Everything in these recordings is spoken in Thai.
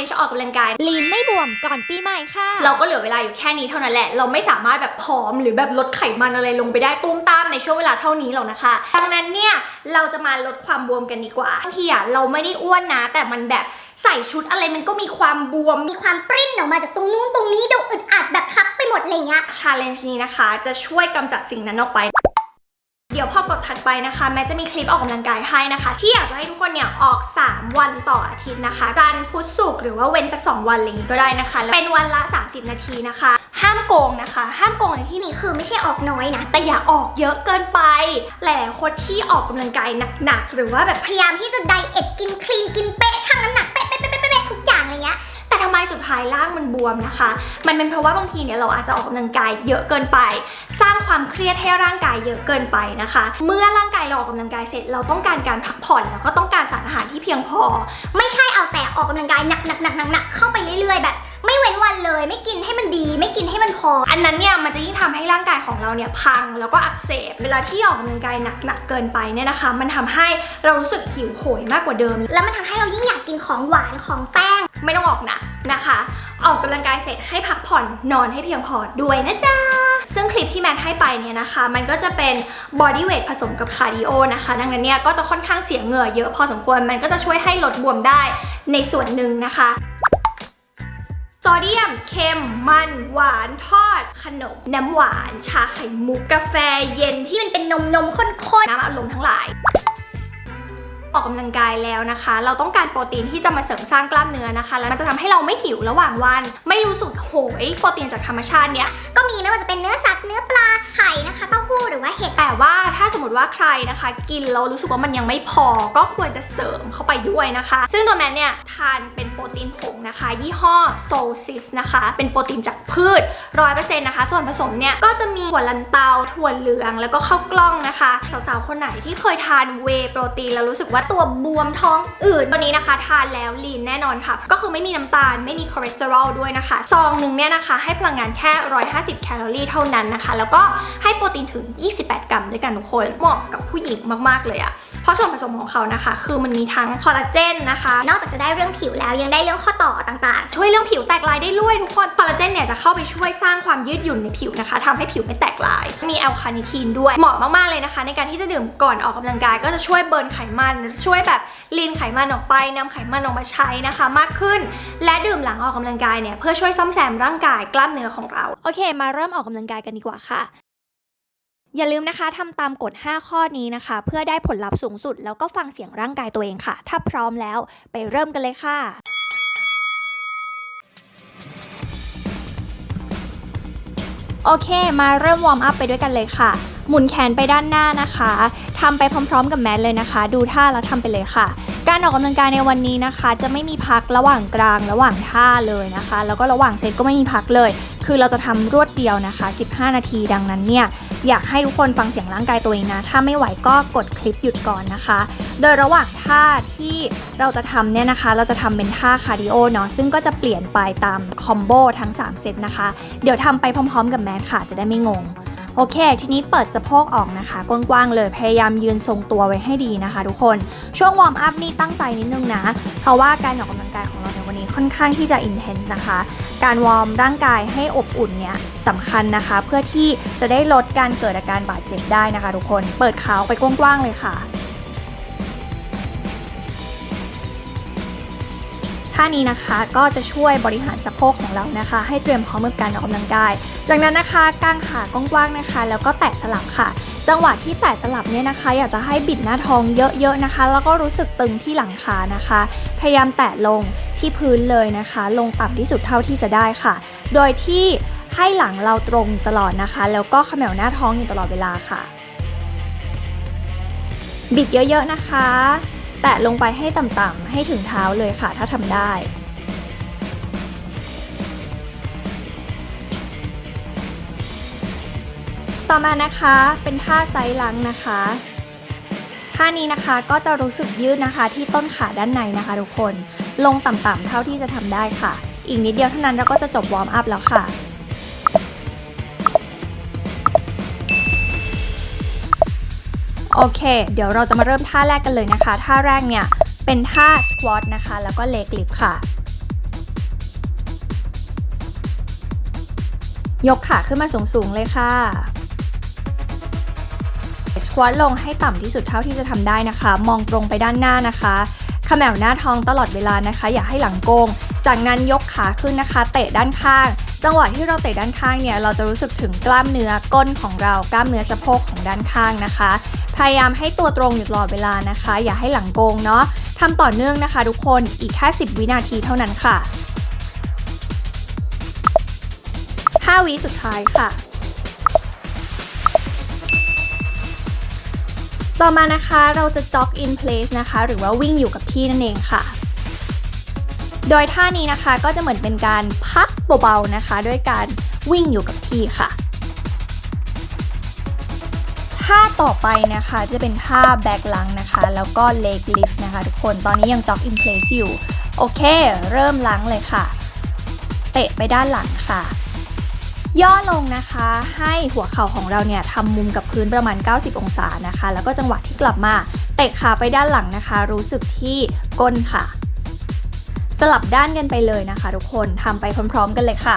เลนจ์ออกกำลังกายลีนไม่บวมก่อนปีใหม่ค่ะ เราก็เหลือเวลาอยู่แค่นี้เท่านั้นแหละ เราไม่สามารถแบบผอมหรือแบบลดไขมันอะไรลงไปได้ตุ้มตามในช่วงเวลาเท่านี้หรอกนะคะ ดังนั้นเนี่ยเราจะมาลดความบวมกันดีกว่าบางทีอะเราไม่ได้อ้วนนะ แต่มันแบบใส่ชุดอะไรมันก็มีความบวม มีความปริ้นออกมาจากตรงนู้นตรงนี้ดูอึดอัดแบบคับไปหมดอะไรเงี้ย ชาเลนจ์นี้นะคะ จะช่วยกำจัดสิ่งนั้นออกไป เดี๋ยวพอกดถัดไปนะคะ แม้จะมีคลิปออกกำลังกายให้นะคะ ที่อยากจะให้ทุกคนเนี่ยออก 3 วันต่ออาทิตย์นะคะจันทร์พุธศุกร์หรือว่าเว้นสัก 2 วันอะไรอย่างนี้ก็ได้นะคะ เป็นวันละ 30 นาทีนะคะ ห้ามโกงนะคะ ห้ามโกงในที่นี้นี่คือไม่ใช่ออกน้อยนะ แต่อย่าออกเยอะเกินไปหลายๆคนที่ออกกำลังกายหนักๆหรือว่าแบบพยายามที่จะไดเอทกินคลีนกินเป๊ะชั่งน้ำหนักเป๊ะเป๊ะเป๊ะเป๊ะทุกอย่างอะไรเงี้ย ทำไมสุดท้ายร่างมันบวมนะคะ มันเป็นเพราะว่าบางทีเนี่ยเราอาจจะออกกำลังกายเยอะเกินไป สร้างความเครียดให้ร่างกายเยอะเกินไปนะคะ เมื่อร่างกายเราออกกำลังกายเสร็จเราต้องการการพักผ่อนแล้วก็ต้องการสารอาหารที่เพียงพอ ไม่ใช่เอาแต่ออกกำลังกายหนักหนักหนักหนักเข้าไปเรื่อยๆแบบไม่เว้นวันเลยไม่กินให้มันดี ไม่กินให้มันพอ อันนั้นเนี่ยมันจะยิ่งทำให้ร่างกายของเราเนี่ยพังแล้วก็อักเสบ เวลาที่ออกกำลังกายหนักๆเกินไปเนี่ยนะคะ มันทำให้เรารู้สึกหิวโหยมากกว่าเดิม แล้วมันทำให้เรายิ่งอยากกินของหวานของแป้ง ไม่ต้องออกหนักนะคะ ออกกำลังกายเสร็จให้พักผ่อนนอนให้เพียงพอด้วยนะจ๊ะ ซึ่งคลิปที่แมทให้ไปเนี่ยนะคะ มันก็จะเป็นบอดี้เวทผสมกับคาร์ดิโอนะคะ ดังนั้นเนี่ยก็จะค่อนข้างเสียเหงื่อเยอะพอสมควร มันก็จะช่วยให้ลดบวมได้ในส่วนหนึ่งนะคะโซเดียม เค็ม มัน หวาน ทอด ขนม น้ำหวาน ชาไข่มุก กาแฟเย็นที่มันเป็นนมนมข้นน้ำอัดลมทั้ง ออกกำลังกายแล้วนะคะ เราต้องการโปรตีนที่จะมาเสริมสร้างกล้ามเนื้อนะคะ แล้วมันจะทำให้เราไม่หิวระหว่างวัน ไม่รู้สึกโหยโปรตีนจากธรรมชาติเนี้ยก็มีไม่ว่าจะเป็นเนื้อสัตว์เนื้อปลาไข่นะคะเต้าหู้หรือว่าเห็ดแต่ว่าถ้าสมมติว่าใครนะคะ กินแล้วรู้สึกว่ามันยังไม่พอก็ควรจะเสริมเข้าไปด้วยนะคะ ซึ่งตัวแมนเนี่ยทานเป็นโปรตีนผงนะคะ ยี่ห้อ Solsis นะคะ เป็นโปรตีนจากพืช100%นต์นะคะ ส่วนผสมเนี่ยก็จะมีถั่วลันเตาถั่วเหลือง แล้วก็ข้าวกล้องนะคะสาวๆคนไหนที่เคยทานเวโปรตีนแล้วรู้สึกว่าตัวบวมท้องอืดตัวนี้นะคะ ทานแล้วลีนแน่นอนค่ะ ก็คือไม่มีน้ำตาลไม่มีคอเลสเตอรอลด้วยนะคะ ซองหนึ่งเนี่ยนะคะ ให้พลังงานแค่ 150 แคลอรี่เท่านั้นนะคะ แล้วก็ให้โปรตีนถึง 28 กรัมด้วยกันทุกคนเหมาะกับผู้หญิงมากๆเลยอะ เพราะส่วนผสมของเขานะคะ คือมันมีทั้งคอลลาเจนนะคะ นอกจากจะได้เรื่องผิวแล้วยังได้เรื่องข้อต่อต่างๆ ช่วยเรื่องผิวแตกลายได้ด้วยทุกคนคอลลาเจนเนี่ยจะเข้าไปช่วยสร้างความยืดหยุ่นในผิวนะคะทำให้ผิวไม่แตกลาย มีแอลคาเนทีนด้วยเหมาะมากๆเลยนะคะ ในการที่จะดื่มก่อนออกกำลังกาย ก็จะช่วยเบิร์นไขมันช่วยแบบลีนไขมันออกไปนำไขมันออกมาใช้นะคะ มากขึ้น และดื่มหลังออกกำลังกายเนี่ยเพื่อช่วยซ่อมแซมร่างกายกล้ามเนื้อของเราโอเค มาเริ่มออกกำลังกายกันดีกว่าค่ะ อย่าลืมนะคะทำตามกฎ 5 ข้อนี้นะคะ เพื่อได้ผลลัพธ์สูงสุด แล้วก็ฟังเสียงร่างกายตัวเองค่ะ ถ้าพร้อมแล้วไปเริ่มกันเลยค่ะโอเค มาเริ่มวอร์มอัพไปด้วยกันเลยค่ะ หมุนแขนไปด้านหน้านะคะทำไปพร้อม ๆ กับแมทเลยนะคะ ดูท่าแล้วทำไปเลยค่ะ การออกกำลังกายในวันนี้นะคะ จะไม่มีพักระหว่างกลางระหว่างท่าเลยนะคะ แล้วก็ระหว่างเซตก็ไม่มีพักเลย คือเราจะทำรวดเดียวนะคะ 15 นาทีดังนั้นเนี่ยอยากให้ทุกคนฟังเสียงร่างกายตัวเองนะ ถ้าไม่ไหวก็กดคลิปหยุดก่อนนะคะ โดยระหว่างท่าที่เราจะทำเนี่ยนะคะ เราจะทำเป็นท่าคาร์ดิโอเนาะ ซึ่งก็จะเปลี่ยนไปตามคอมโบทั้ง 3 เซตนะคะ เดี๋ยวทำไปพร้อมๆ กับแมทค่ะ จะได้ไม่งง โอเค ทีนี้เปิดสะโพกออกนะคะ กว้างๆเลยพยายามยืนทรงตัวไว้ให้ดีนะคะ ทุกคนช่วงวอร์มอัพนี่ตั้งใจนิดนึงนะ เพราะว่าการออกกำลังกายของเราในวันนี้ค่อนข้างที่จะอินเทนส์นะคะ การวอร์มร่างกายให้อบอุ่นเนี่ยสำคัญนะคะ เพื่อที่จะได้ลดการเกิดอาการบาดเจ็บได้นะคะ ทุกคนเปิดขาออกไปกว้างๆเลยค่ะ ท่านี้นะคะก็จะช่วยบริหารสะโพกของเรานะคะ ให้เตรียมพร้อมกับการออกกำลังกาย จากนั้นนะคะกางขากว้างๆนะคะ แล้วก็แตะสลับค่ะ จังหวะที่แตะสลับเนี่ยนะคะ อยากจะให้บิดหน้าท้องเยอะๆนะคะ แล้วก็รู้สึกตึงที่หลังขานะคะ พยายามแตะลงที่พื้นเลยนะคะ ลงต่ำที่สุดเท่าที่จะได้ค่ะ โดยที่ให้หลังเราตรงตลอดนะคะ แล้วก็เขมวหน้าท้องอยู่ตลอดเวลาค่ะ บิดเยอะๆนะคะ แตะลงไปให้ต่ำๆให้ถึงเท้าเลยค่ะถ้าทำได้ ต่อมานะคะเป็นท่าไซส์ลังนะคะท่านี้นะคะก็จะรู้สึกยืดนะคะที่ต้นขาด้านในนะคะทุกคนลงต่ำๆเท่าที่จะทำได้ค่ะ อีกนิดเดียวเท่านั้นเราก็จะจบวอร์มอัพแล้วค่ะ โอเค เดี๋ยวเราจะมาเริ่มท่าแรกกันเลยนะคะ ท่าแรกเนี่ย เป็นท่าสควอตนะคะ แล้วก็เลกลิฟค่ะ ยกขาขึ้นมาสูงสูงเลยค่ะสควอตลงให้ต่ำที่สุดเท่าที่จะทำได้นะคะ มองตรงไปด้านหน้านะคะขมวหน้าทองตลอดเวลานะคะ อย่าให้หลังโกง จากนั้นยกขาขึ้นนะคะ เตะด้านข้าง จังหวะที่เราเตะด้านข้างเนี่ยเราจะรู้สึกถึงกล้ามเนื้อก้นของเรากล้ามเนื้อสะโพกของด้านข้างนะคะ พยายามให้ตัวตรงอยู่ตลอดเวลานะคะ อย่าให้หลังโกงเนาะทำต่อเนื่องนะคะ ทุกคนอีกแค่10 วินาทีเท่านั้นค่ะ 5 วิสุดท้ายค่ะต่อมานะคะเราจะ jog in place นะคะ หรือว่าวิ่งอยู่กับที่นั่นเองค่ะ โดยท่านี้นะคะก็จะเหมือนเป็นการพักเบาๆนะคะ ด้วยการวิ่งอยู่กับที่ค่ะท่าต่อไปนะคะจะเป็นท่า back lung นะคะ แล้วก็ leg lift นะคะทุกคนตอนนี้ยัง jog in place อยู่ โอเค เริ่มหลังเลยค่ะ เตะไปด้านหลังค่ะ ย่อลงนะคะ ให้หัวเข่าของเราเนี่ยทำมุมกับพื้นประมาณ 90 องศานะคะ แล้วก็จังหวะที่กลับมา เตะขาไปด้านหลังนะคะ รู้สึกที่ก้นค่ะ สลับด้านกันไปเลยนะคะ ทุกคนทำไปพร้อม ๆ กันเลยค่ะ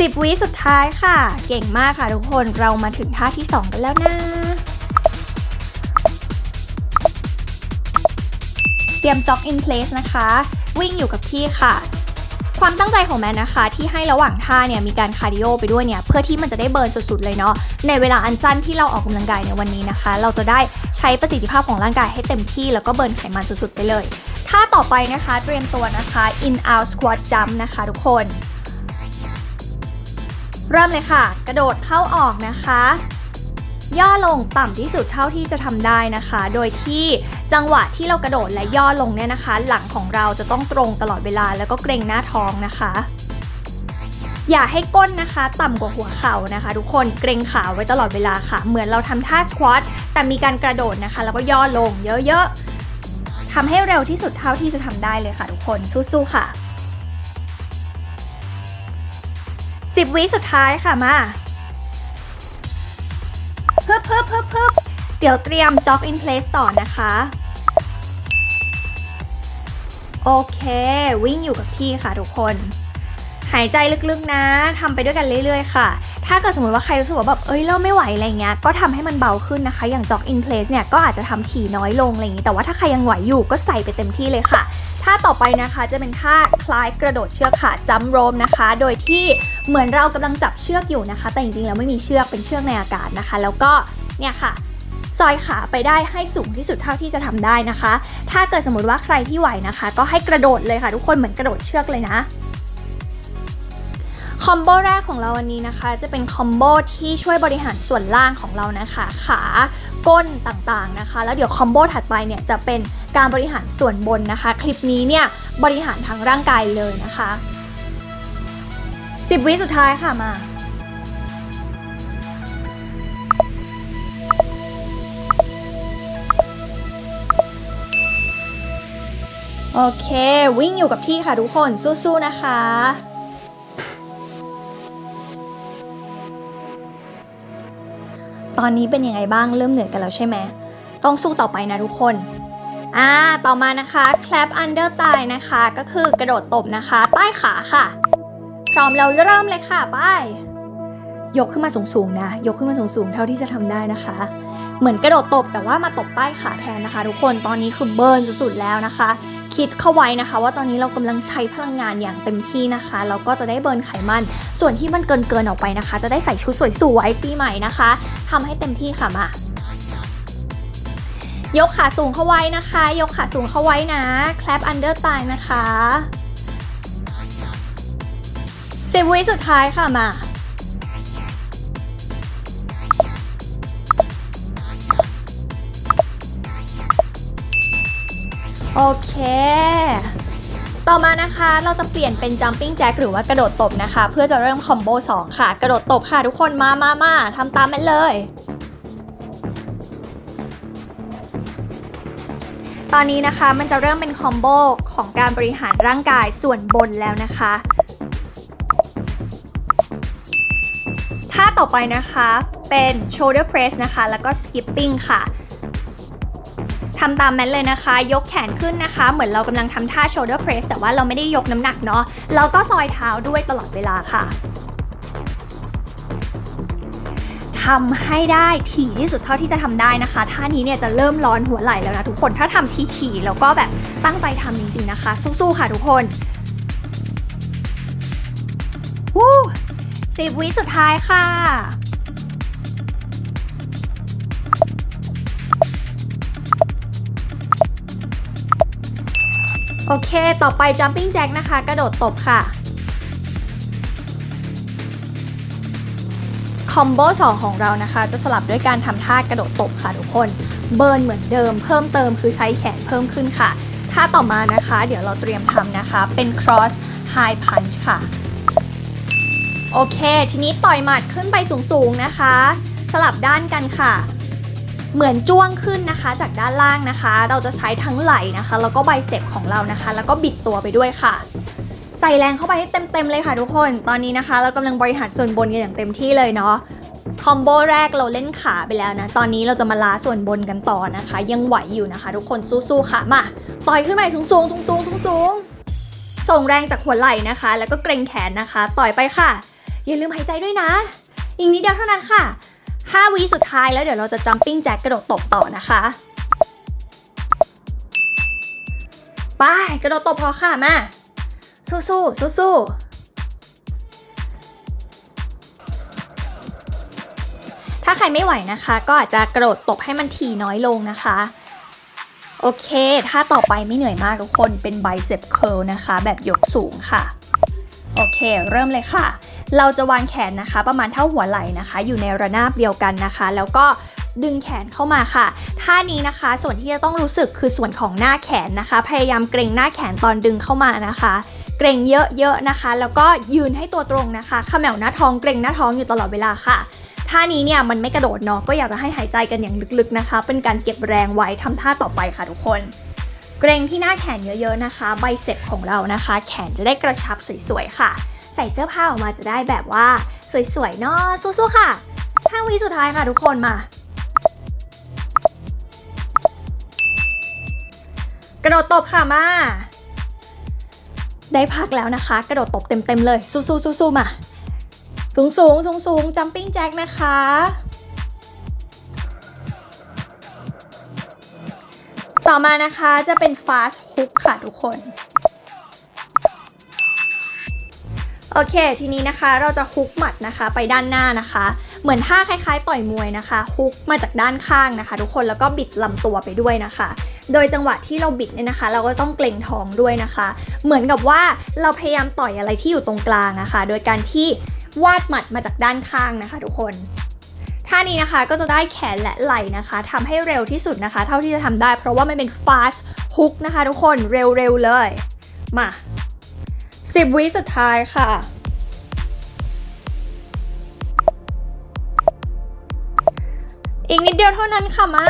10วิสุดท้ายค่ะ เก่งมากค่ะทุกคนเรามาถึงท่าที่ 2 กันแล้วนะ เตรียม jog in place นะคะ วิ่งอยู่กับที่ค่ะ ความตั้งใจของแมนนะคะ ที่ให้ระหว่างท่าเนี่ยมีการคาร์ดิโอไปด้วยเนี่ยเพื่อที่มันจะได้เบิร์นสุดๆเลยเนาะในเวลาอันสั้นที่เราออกกำลังกายในวันนี้นะคะ เราจะได้ใช้ประสิทธิภาพของร่างกายให้เต็มที่แล้วก็เบิร์นไขมันสุดๆไปเลยท่าต่อไปนะคะเตรียมตัวนะคะ in out squat jump นะคะทุกคน เริ่มเลยค่ะ กระโดดเข้าออกนะคะ ย่อลงต่ำที่สุดเท่าที่จะทำได้นะคะ โดยที่จังหวะที่เรากระโดดและย่อลงเนี่ยนะคะ หลังของเราจะต้องตรงตลอดเวลาแล้วก็เกรงหน้าท้องนะคะ อย่าให้ก้นนะคะ ต่ำกว่าหัวเข่านะคะ ทุกคนเกรงขาไว้ตลอดเวลาค่ะ เหมือนเราทำท่าสควอตแต่มีการกระโดดนะคะ แล้วก็ย่อลงเยอะๆทำให้เร็วที่สุดเท่าที่จะทำได้เลยค่ะ ทุกคนสู้ๆค่ะ 10 วิสุดท้ายค่ะมา พิ่มเพิ่มเพิ่มเพิ่มเดี๋ยวเตรียม jog in place ต่อนะคะ โอเค วิ่งอยู่กับที่ค่ะทุกคน หายใจลึกๆนะทำไปด้วยกันเรื่อยๆค่ะ ถ้าเกิดสมมติว่าใครรู้สึกว่าแบบเอ้ยเริ่มไม่ไหวอะไรเงี้ยก็ทำให้มันเบาขึ้นนะคะ อย่าง jog in place เนี่ยก็อาจจะทำถี่น้อยลงอะไรอย่างนี้ แต่ว่าถ้าใครยังไหวอยู่ก็ใส่ไปเต็มที่เลยค่ะท่าต่อไปนะคะจะเป็นท่าคล้ายกระโดดเชือกค่ะ jump rope นะคะ โดยที่ เหมือนเรากำลังจับเชือกอยู่นะคะ แต่จริงๆแล้วไม่มีเชือกเป็นเชือกในอากาศนะคะ แล้วก็เนี่ยค่ะซอยขาไปได้ให้สูงที่สุดเท่าที่จะทำได้นะคะ ถ้าเกิดสมมติว่าใครที่ไหวนะคะ ก็ให้กระโดดเลยค่ะทุกคนเหมือนกระโดดเชือกเลยนะคอมโบแรกของเราวันนี้นะคะ จะเป็นคอมโบที่ช่วยบริหารส่วนล่างของเรานะคะ ขาก้นต่างๆนะคะ แล้วเดี๋ยวคอมโบถัดไปเนี่ยจะเป็นการบริหารส่วนบนนะคะ คลิปนี้เนี่ยบริหารทั้งร่างกายเลยนะคะ 10วิสุดท้ายค่ะมา โอเค วิ่งอยู่กับที่ค่ะทุกคนสู้ๆนะคะ ตอนนี้เป็นยังไงบ้างเริ่มเหนื่อยกันแล้วใช่ไหม ต้องสู้ต่อไปนะทุกคนอ่าต่อมานะคะ clap under thigh นะคะ ก็คือกระโดดตบนะคะ ใต้ขาค่ะ ร้อมแล้วเริ่มเลยค่ะไปยกขึ้นมาสูงๆนะ ยกขึ้นมาสูงๆ เท่าที่จะทำได้นะคะ เหมือนกระโดดตบแต่ว่ามาตบใต้ขาแทนนะคะ ทุกคนตอนนี้คือเบิร์นสุดๆแล้วนะคะ คิดเข้าไว้นะคะ ว่าตอนนี้เรากำลังใช้พลังงานอย่างเต็มที่นะคะแล้วก็จะได้เบิร์นไขมัน ส่วนที่มันเกินเกินๆออกไปนะคะ จะได้ใส่ชุดสวยๆปีใหม่นะคะทำให้เต็มที่ค่ะมายกขาสูงเข้าไว้นะคะ ยกขาสูงเข้าไว้นะ clap under thigh นะคะ สิบวิสุดท้ายค่ะมา โอเค ต่อมานะคะเราจะเปลี่ยนเป็น jumping jack หรือว่ากระโดดตบนะคะ เพื่อจะเริ่มคอมโบ2ค่ะ กระโดดตบค่ะทุกคนมามามาทำตามมันเลย ตอนนี้นะคะมันจะเริ่มเป็นคอมโบของการบริหารร่างกายส่วนบนแล้วนะคะ ต่อไปนะคะเป็น shoulder press นะคะ แล้วก็ skipping ค่ะทำตามแมทเลยนะคะ ยกแขนขึ้นนะคะ เหมือนเรากำลังทำท่า shoulder press แต่ว่าเราไม่ได้ยกน้ำหนักเนาะแล้วก็ซอยเท้าด้วยตลอดเวลาค่ะทำให้ได้ถี่ที่สุดเท่าที่จะทำได้นะคะ ท่านี้เนี่ยจะเริ่มร้อนหัวไหล่แล้วนะทุกคนถ้าทำถี่ๆแล้วก็แบบตั้งใจทำจริงๆนะคะ สู้ๆค่ะทุกคน 10 วิสุดท้ายค่ะ โอเค ต่อไป jumping jack นะคะ กระโดดตบค่ะ คอมโบ2ของเรานะคะ จะสลับด้วยการทำท่ากระโดดตบค่ะทุกคน เบิร์นเหมือนเดิม เพิ่มเติมคือใช้แขนเพิ่มขึ้นค่ะ ท่าต่อมานะคะ เดี๋ยวเราเตรียมทำนะคะ เป็น cross high punch ค่ะ โอเค ทีนี้ต่อยหมัดขึ้นไปสูงๆนะคะ สลับด้านกันค่ะ เหมือนจ้วงขึ้นนะคะ จากด้านล่างนะคะ เราจะใช้ทั้งไหล่นะคะ แล้วก็ไบเซปของเรานะคะ แล้วก็บิดตัวไปด้วยค่ะ ใส่แรงเข้าไปให้เต็มๆเลยค่ะทุกคน ตอนนี้นะคะ เรากำลังบริหารส่วนบนกันอย่างเต็มที่เลยเนาะคอมโบแรกเราเล่นขาไปแล้วนะ ตอนนี้เราจะมาล้าส่วนบนกันต่อนะคะ ยังไหวอยู่นะคะ ทุกคนสู้ๆค่ะมาต่อยขึ้นไปสูงๆสูงๆสูงๆสูงๆส่งแรงจากหัวไหล่นะคะ แล้วก็เกรงแขนนะคะ ต่อยไปค่ะ อย่าลืมหายใจด้วยนะ อีกนิดเดียวเท่านั้นค่ะ 5วิสุดท้ายแล้วเดี๋ยวเราจะ jumping jack กระโดดตบต่อนะคะไปกระโดดตบพอค่ะมาสู้สู้สู้สู้ถ้าใครไม่ไหวนะคะ ก็อาจจะกระโดดตบให้มันถี่น้อยลงนะคะ โอเค ถ้าต่อไปไม่เหนื่อยมากทุกคนเป็น bicep curl นะคะ แบบยกสูงค่ะ โอเค เริ่มเลยค่ะ เราจะวางแขนนะคะ ประมาณเท่าหัวไหล่นะคะ อยู่ในระนาบเดียวกันนะคะ แล้วก็ดึงแขนเข้ามาค่ะ ท่านี้นะคะ ส่วนที่จะต้องรู้สึกคือส่วนของหน้าแขนนะคะ พยายามเกรงหน้าแขนตอนดึงเข้ามานะคะ เกรงเยอะๆนะคะ แล้วก็ยืนให้ตัวตรงนะคะขมวหน้าท้องเกรงหน้าท้องอยู่ตลอดเวลาค่ะท่านี้เนี่ยมันไม่กระโดดเนาะก็อยากจะให้หายใจกันอย่างลึกๆนะคะ เป็นการเก็บแรงไว้ทำท่าต่อไปค่ะทุกคน เกรงที่หน้าแขนเยอะๆนะคะไบเซ็ปของเรานะคะ แขนจะได้กระชับสวยๆค่ะ ส่เสื้อผ้าออกมาจะได้แบบว่า สวยๆเนาะสู้ๆค่ะห้าวิสุดท้ายค่ะทุกคนมา กระโดดตบค่ะมา ได้พักแล้วนะคะ กระโดดตบเต็มๆเลย สู้ๆๆๆมา สูงสูงสูงสูงจัมปิ้งแจ็คนะคะ ต่อมานะคะจะเป็น fast hook ค่ะทุกคน โอเค ทีนี้นะคะเราจะฮุกหมัดนะคะไปด้านหน้านะคะ เหมือนท่าคล้ายๆ ต่อยมวยนะคะฮุกมาจากด้านข้างนะคะ ทุกคนแล้วก็บิดลำตัวไปด้วยนะคะ โดยจังหวะที่เราบิดเนี่ยนะคะ เราก็ต้องเกรงท้องด้วยนะคะ เหมือนกับว่าเราพยายามต่อยอะไรที่อยู่ตรงกลางนะคะ โดยการที่วาดหมัดมาจากด้านข้างนะคะ ทุกคนท่านี้นะคะก็จะได้แขนและไหล่นะคะทำให้เร็วที่สุดนะคะ เท่าที่จะทำได้ เพราะว่ามันเป็น fast hook นะคะ ทุกคนเร็วๆเลยมา 10 วิสุดท้ายค่ะ อีกนิดเดียวเท่านั้นค่ะมา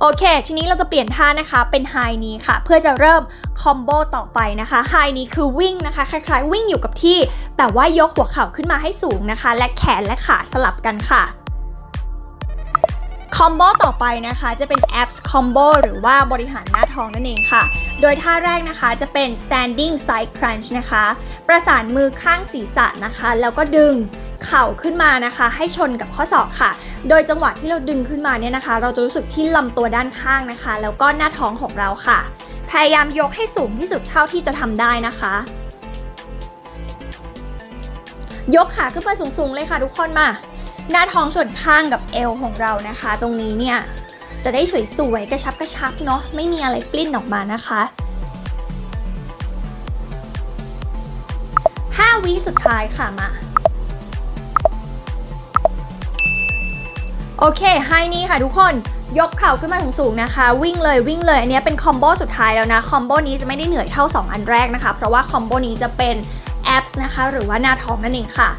โอเค ทีนี้เราจะเปลี่ยนท่านะคะเป็นไฮนี้ค่ะ เพื่อจะเริ่มคอมโบต่อไปนะคะไฮนี้คือวิ่งนะคะ คล้ายๆ วิ่งอยู่กับที่ แต่ว่ายกหัวเข่าขึ้นมาให้สูงนะคะ และแขนและขาสลับกันค่ะ คอมโบต่อไปนะคะจะเป็น abs combo หรือว่าบริหารหน้าท้องนั่นเองค่ะ โดยท่าแรกนะคะจะเป็น standing side crunch นะคะ ประสานมือข้างศีรษะนะคะ แล้วก็ดึงเข่าขึ้นมานะคะ ให้ชนกับข้อศอกค่ะ โดยจังหวะที่เราดึงขึ้นมาเนี่ยนะคะ เราจะรู้สึกที่ลำตัวด้านข้างนะคะ แล้วก็หน้าท้องของเราค่ะ พยายามยกให้สูงที่สุดเท่าที่จะทำได้นะคะ ยกขาขึ้นไปสูงๆเลยค่ะทุกคนมา หน้าท้องส่วนข้างกับเอวของเรานะคะ ตรงนี้เนี่ยจะได้สวยๆกระชับกระชับเนาะไม่มีอะไรปลิ้นออกมานะคะ5วิสุดท้ายค่ะมาโอเคไฮนี้ค่ะทุกคนยกเข่าขึ้นมาถึงสูงนะคะ วิ่งเลยวิ่งเลยอันนี้เป็นคอมโบสุดท้ายแล้วนะคอมโบนี้จะไม่ได้เหนื่อยเท่า 2 อันแรกนะคะ เพราะว่าคอมโบนี้จะเป็นแอปส์นะคะ หรือว่าหน้าท้องนั่นเองค่ะ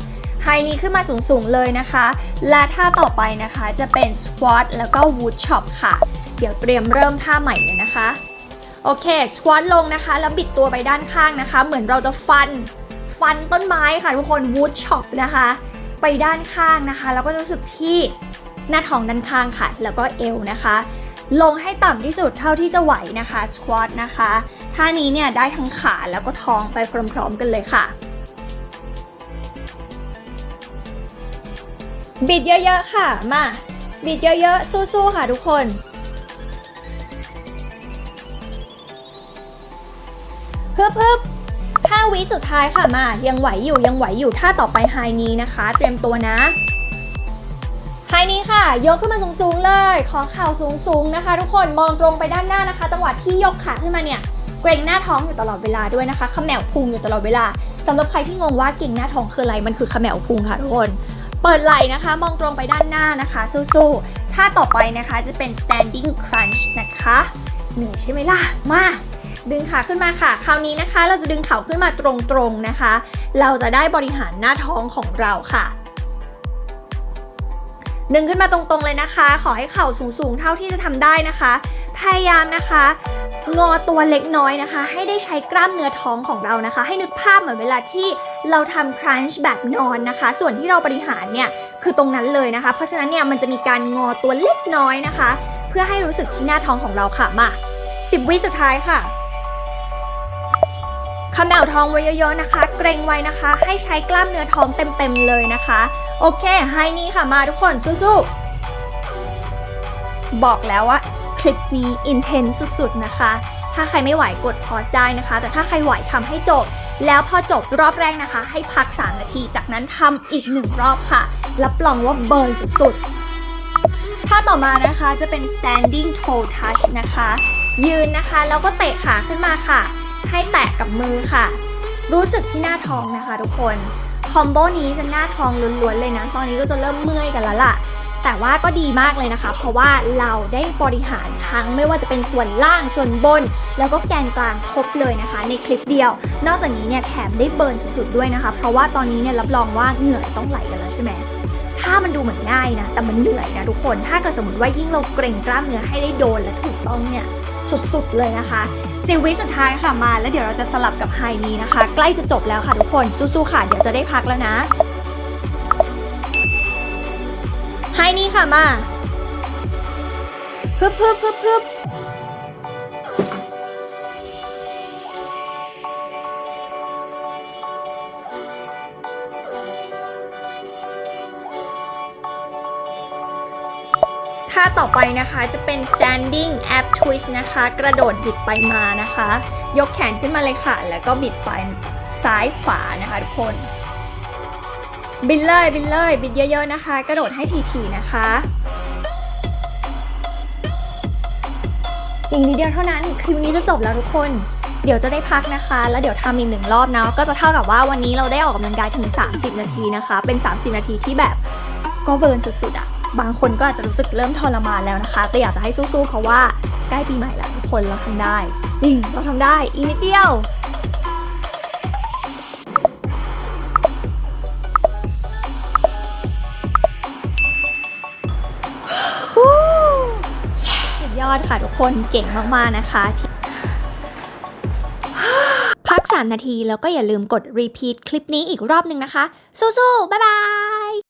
ไฮนี้ขึ้นมาสูงๆเลยนะคะ และท่าต่อไปนะคะจะเป็นสควอตแล้วก็วูดช็อปค่ะ เดี๋ยวเตรียมเริ่มท่าใหม่เลยนะคะ โอเคสควอตลงนะคะ แล้วบิดตัวไปด้านข้างนะคะ เหมือนเราจะฟัน ฟันต้นไม้ค่ะทุกคนวูดช็อปนะคะ ไปด้านข้างนะคะ แล้วก็จะรู้สึกที่หน้าท้องด้านข้างค่ะ แล้วก็เอวนะคะลงให้ต่ำที่สุดเท่าที่จะไหวนะคะสควอตนะคะ ท่านี้เนี่ยได้ทั้งขาแล้วก็ท้องไปพร้อมๆกันเลยค่ะ บิดเยอะๆค่ะ มา บิดเยอะๆ สู้ๆ ค่ะทุกคนเพิ่มเพิ่มห้าวิสุดท้ายค่ะมา ยังไหวอยู่ยังไหวอยู่ท่าต่อไปไฮนี้นะคะ เตรียมตัวนะไฮนี้ค่ะ ยกขึ้นมาสูงๆเลย ขอเข่าสูงๆนะคะ ทุกคนมองตรงไปด้านหน้านะคะ จังหวะที่ยกขาขึ้นมาเนี่ยเกรงหน้าท้องอยู่ตลอดเวลาด้วยนะคะขมแมวพุงอยู่ตลอดเวลาสำหรับใครที่งงว่าเก่งหน้าท้องคืออะไรมันคือขมแมวพุงค่ะทุกคน เปิดไหล่นะคะ มองตรงไปด้านหน้านะคะสู้ๆท่าต่อไปนะคะจะเป็น standing crunch นะคะหนึ่งใช่ไหมล่ะ มาดึงขาขึ้นมาค่ะ คราวนี้นะคะ เราจะดึงเข่าขึ้นมาตรงๆนะคะ เราจะได้บริหารหน้าท้องของเราค่ะ ดึงขึ้นมาตรงๆเลยนะคะ ขอให้เข่าสูงๆ เท่าที่จะทำได้นะคะ พยายามนะคะ งอตัวเล็กน้อยนะคะ ให้ได้ใช้กล้ามเนื้อท้องของเรานะคะ ให้นึกภาพเหมือนเวลาที่เราทำครันช์แบบนอนนะคะ ส่วนที่เราบริหารเนี่ยคือตรงนั้นเลยนะคะ เพราะฉะนั้นเนี่ยมันจะมีการงอตัวเล็กน้อยนะคะ เพื่อให้รู้สึกที่หน้าท้องของเราค่ะมา 10 วิสุดท้ายค่ะขมแมวท้องไว้เยอะๆนะคะ เกรงไว้นะคะ ให้ใช้กล้ามเนื้อท้องเต็มๆเลยนะคะ โอเค ไฮนี้ค่ะมาทุกคนสู้ๆ บอกแล้วว่าคลิปนี้อินเทนสุดๆนะคะ ถ้าใครไม่ไหวกดพอสได้นะคะ แต่ถ้าใครไหวทำให้จบ แล้วพอจบรอบแรกนะคะ ให้พัก 3 นาที จากนั้นทำอีก1รอบค่ะ รับรองว่าเบิร์นสุดๆ ท่าต่อมานะคะจะเป็น standing toe touch นะคะ ยืนนะคะ แล้วก็เตะขาขึ้นมาค่ะ ให้แตะกับมือค่ะ รู้สึกที่หน้าท้องนะคะทุกคน อมโบนี้จะหน้าทองล้วนๆเลยนะ ตอนนี้ก็จะเริ่มเมื่อยกันแล้วล่ะ แต่ว่าก็ดีมากเลยนะคะ เพราะว่าเราได้บริหารทั้งไม่ว่าจะเป็นส่วนล่างส่วนบน แล้วก็แกนกลางครบเลยนะคะ ในคลิปเดียว นอกจากนี้เนี่ยแถมได้เบิร์นสุดๆด้วยนะคะ เพราะว่าตอนนี้เนี่ยรับรองว่าเหงื่อต้องไหลกันแล้วใช่ไหมถ้ามันดูเหมือนง่ายนะ แต่มันเหนื่อยนะทุกคน ถ้าเกิดสมมติว่ายิ่งเราเกรงกล้ามเนื้อให้ได้โดนและถูกต้องเนี่ยสุดๆเลยนะคะ สิวิสุดท้ายค่ะมาแล้วเดี๋ยวเราจะสลับกับไฮนี้นะคะ ใกล้จะจบแล้วค่ะทุกคนสู้ๆค่ะเดี๋ยวจะได้พักแล้วนะไฮนี่ค่ะมา พึบพึบพึบพึบ ต่อไปนะคะจะเป็น standing ab twist นะคะ กระโดดบิดไปมานะคะ ยกแขนขึ้นมาเลยค่ะ แล้วก็บิดไปซ้ายขวานะคะทุกคน บินเลยบินเลยบิดเยอะๆนะคะ กระโดดให้ถี่ๆนะคะอีกนิดเดียวเท่านั้นคลิปนี้จะจบแล้วทุกคน เดี๋ยวจะได้พักนะคะ แล้วเดี๋ยวทำอีกหนึ่งรอบนะก็จะเท่ากับว่าวันนี้เราได้ออกกำลังกายถึง 30 นาทีนะคะ เป็น 30 นาทีที่แบบก็เบิร์นสุดๆอะ่ะ บางคนก็อาจจะรู้สึกเริ่มทรมานแล้วนะคะ แต่อยากจะให้สู้ๆเพราะว่าใกล้ปีใหม่แล้วทุกคนเราทำได้จริงเราทำได้อีกนิดเดียวยอดค่ะทุกคนเก่งมากๆนะคะพัก 3 นาทีแล้วก็อย่าลืมกด repeat คลิปนี้อีกรอบหนึ่งนะคะ สู้ๆ บ๊ายบาย